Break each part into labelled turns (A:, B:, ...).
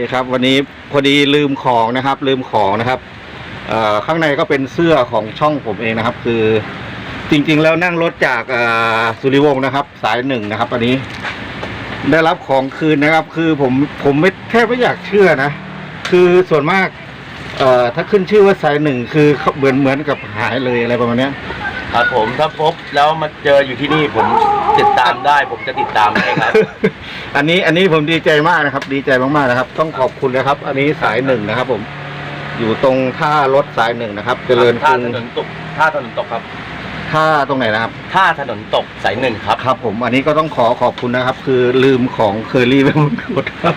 A: คครับวันนี้พอดีลืมของนะครับ ลืมของนะครับข้างในก็เป็นเสื้อของช่องผมเองนะครับ คือจริง ๆ แล้วนั่งรถจากสุริวงศ์นะครับ สายหนึ่งนะครับอันนี้ได้รับของคืนนะครับ คือผมผมไม่แทบไม่อยากเชื่อนะ คือส่วนมากถ้าขึ้นชื่อว่าสายหนึ่งคือเหมือนเหมือนกับหายเลยอะไรประมาณนี้
B: ครับผมถ้าพบแล้วมาเจออยู่ที่นี่ผมติดตามได้ ผมจะติดตามให้ครับ
A: อันนี้อันนี้ผมดีใจมากนะครับ ดีใจมากๆนะครับ ต้องขอบคุณนะครับ อันนี้สายหนึ่งนะครับ ผม อยู่ตรงท่ารถสายหนึ่งนะครับ เจริญก
B: ท่า
A: รุง
B: ถนนตกท่าถนนตกครับ
A: ท่าตรงไหนนะครับ
B: ท่าถนนตกสายหนึ่งครับ
A: ครับผมอันนี้ก็ต้องขอขอบคุณนะครับ คือลืมของเคอรี่ไปหมดครับ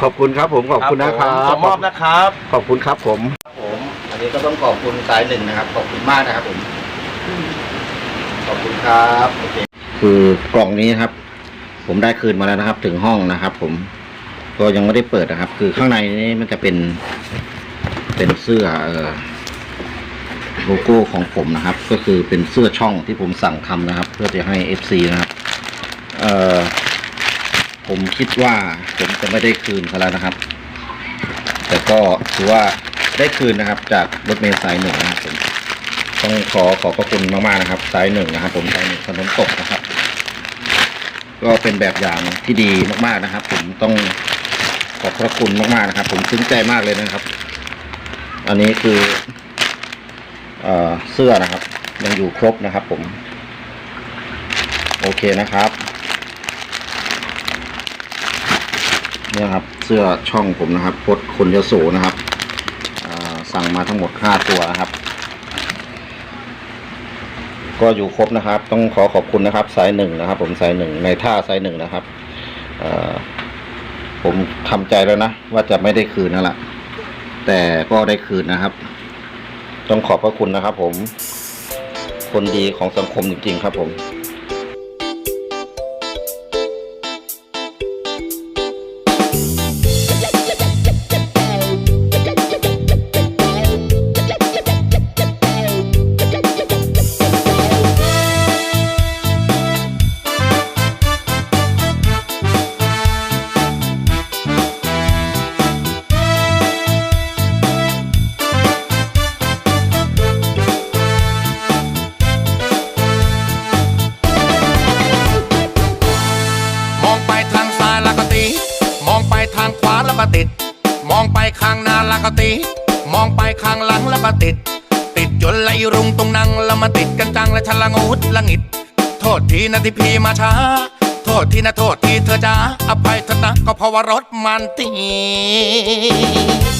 A: ขอบคุณครับ ผมขอบคุณนะครับ
B: ผมส่งมอบนะครับ
A: ขอบคุณครับผม
B: ครับผม
A: อันนี้ก็ต้องขอบคุณสายหนึ่งนะครับ ขอบคุณมากนะครับผมข อบคุณครับโอเคคือกล่องนี้นะครับ ผมได้คืนมาแล้วนะครับ ถึงห้องนะครับ ผมก็ยังไม่ได้เปิดนะครับ คือข้างในนี้มันจะเป็นเป็นเสื้อเออโลโก้ของผมนะครับ ก็คือเป็นเสื้อช่องที่ผมสั่งทำนะครับ เพื่อจะให้ FC นะครับ เอ่อผมคิดว่าผมจะไม่ได้คืนเขาแล้วนะครับ แต่ก็ถือว่าได้คืนนะครับ จากรถเมล์สายหนึ่งนะครับผม ต้องขอขอบพระคุณมากๆนะครับสายหนึ่งนะครับ ผมสายหนึ่งถนนตกนะครับ ก็เป็นแบบอย่างที่ดีมากๆนะครับ ผมต้องขอบพระคุณมากๆนะครับ ผมซึ้งใจมากเลยนะครับ อันนี้คือเอเสื้อนะครับ ยังอยู่ครบนะครับ ผม โอเคนะครับเนี่ยครับเสื้อช่องผมนะครับพดคนยโสนะครับสั่งมาทั้งหมดห้าตัวนะครับ ก็อยู่ครบนะครับ ต้องขอขอบคุณนะครับสายหนึ่งนะครับ ผมสายหนึ่งในท่าสายหนึ่งนะครับผมทำใจแล้วนะว่าจะไม่ได้คืนนั่นแหละแต่ก็ได้คืนนะครับ ต้องขอบพระคุณนะครับ ผมคนดีของสังคมจริงๆครับผม
C: ก็ติด มองไปข้างหน้าแล้วก็ติด มองไปข้างหลังแล้วก็ติด ติดจนไหลรุงตรงนั่งแล้วมาติดกันจังและฉลังอุดละงิด โทษทีนะที่พี่มาช้า โทษทีนะโทษทีเธอจ้าอภัยเถอะนะก็เพราะว่ารถมันติด